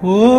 Whoa.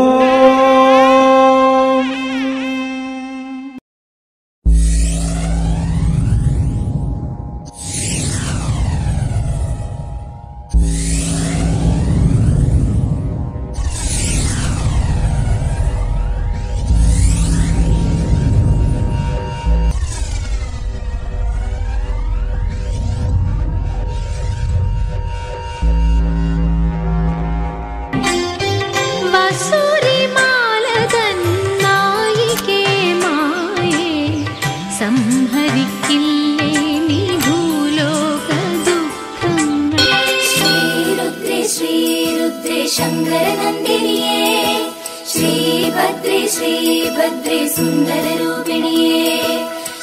ी सुन्दररूपिणी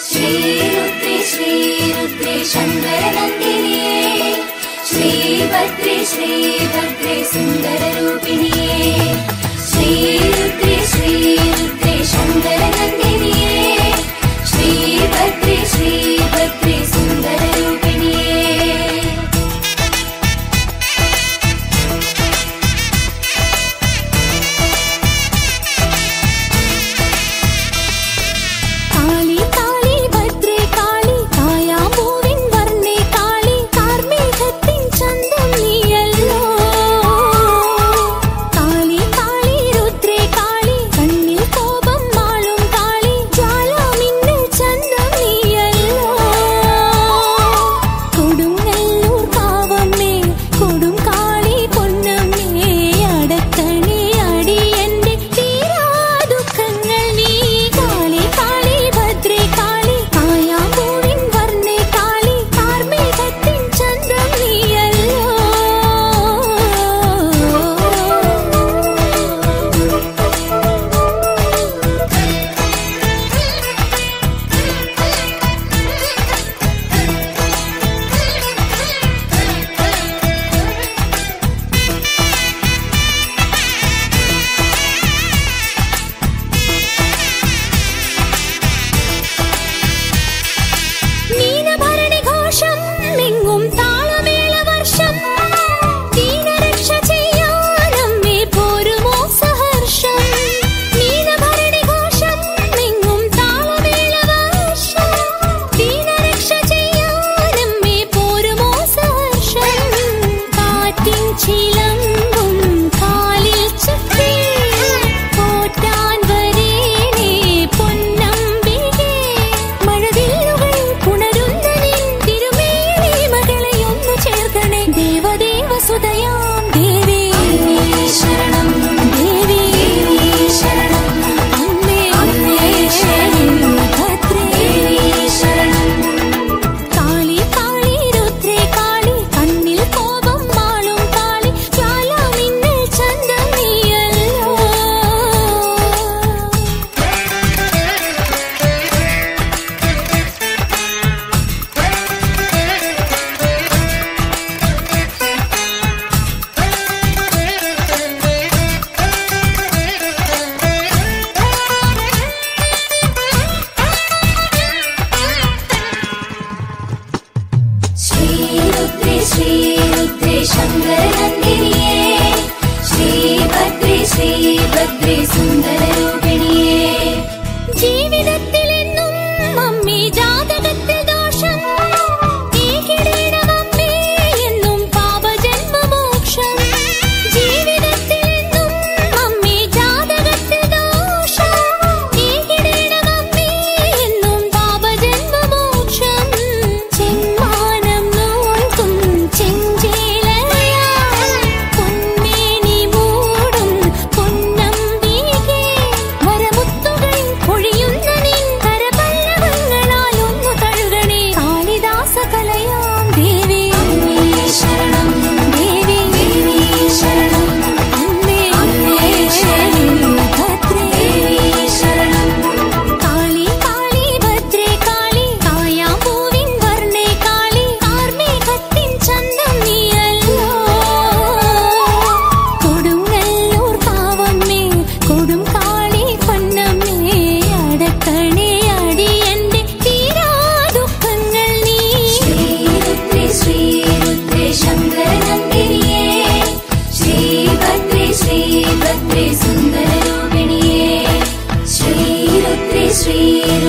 श्रीरुद्रे श्रीरुद्रे श्री श्रीभद्रे श्रीभद्रे रूपिणी श्रीभद्र सुन्दररूपिणी श्री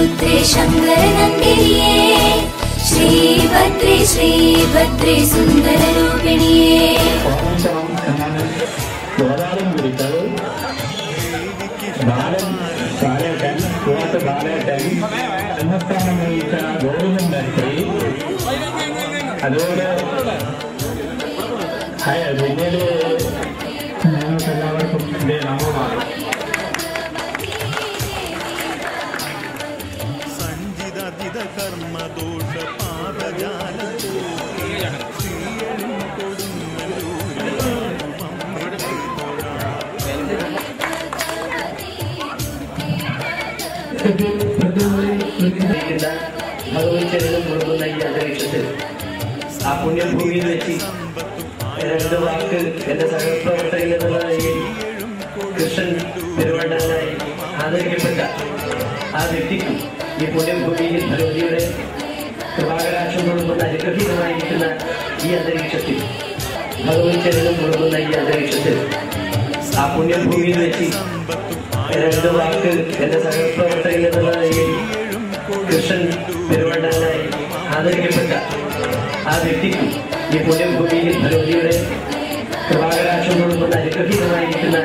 पुत्रे शङ्करनन्दिन्ये श्रीभद्रे श्रीभद्रे सुन्दररूपिण्ये ഗോദാനം പിടിച്ചത് ബാലൻ ബാലേട്ടൻ കൂട്ട് ബാലേട്ടൻ. അന്നസ്ഥാനം വഹിച്ച ഗോവിന്ദൻ നസ്ത്രി അതുപോലെ പിന്നീട് ഭഗവത്ചരണം കൊടുക്കുന്ന ഈ അന്തരീക്ഷത്തിൽ ആ പുണ്യഭൂമിയിൽ വെച്ച് രണ്ട് വാക്ക് എന്റെ സഹപ്രവർത്തകൻ എന്നുള്ള നിലയിൽ കൃഷ്ണൻ പെരുവണ്ണനായി ആദരിക്കപ്പെട്ട ആ വ്യക്തിക്കും ഈ പുണ്യഭൂമിയിൽ ഭഗവതിയുടെ കൃപാകരാക്ഷം കൊടുക്കുന്ന അനുഗ്രഹീതമായിരിക്കുന്ന ഈ അന്തരീക്ഷത്തിൽ ഭഗവത്ചരണം കൊടുക്കുന്ന ഈ അന്തരീക്ഷത്തിൽ ആ പുണ്യഭൂമിയിൽ വെച്ച് രണ്ട് വാക്ക് എന്റെ സഹപ്രവർത്തകൻ എന്നുള്ള കൃഷ്ണൻ പെരുവണ്ണനായി ആദരിക്കപ്പെട്ട ആ വ്യക്തിക്ക് ഈ പുണ്യഭൂമിയിൽ ഭഗവതിയുടെ കൊണ്ടുകൊണ്ട് അനുഗ്രഹീതമായിരിക്കുന്ന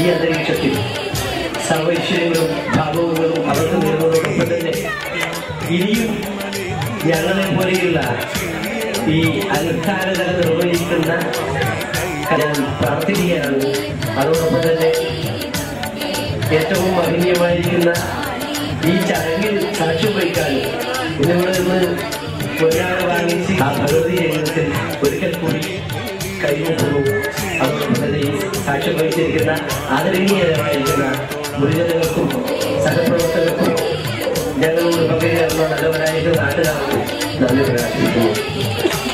ഈ അന്തരീക്ഷത്തിൽ സർവൈശ്വര്യങ്ങളും ഭാവങ്ങളും അവർക്ക് നേടുന്നതോടൊപ്പം തന്നെ ഇനിയും ഞങ്ങളെ പോലെയുള്ള ഈ അനുഷ്ഠാനങ്ങൾ നിർവഹിക്കുന്ന ഞാൻ പ്രാർത്ഥിക്കുകയാണ്. അതോടൊപ്പം തന്നെ ഏറ്റവും മഹനീയമായിരിക്കുന്ന ഈ ചടങ്ങിൽ സാക്ഷ്യം വഹിക്കാനും ഇന്നിവിടെ പൊന്നാട് വാങ്ങിച്ച് ആ ഭഗവതി രംഗത്തിൽ ഒരിക്കൽ കൂടി കൈമുട്ടുന്നു ഈ സാക്ഷ്യം വഹിച്ചിരിക്കുന്ന ആദരണീയമായിരിക്കുന്ന ഗുരുജനങ്ങൾക്കും സഹപ്രവർത്തകർക്കും ഞങ്ങളോട് പങ്കുചേർന്ന നല്ലവരായിട്ട് നാട്ടുകാർക്കും നന്ദി പ്രകാശിപ്പിക്കുന്നു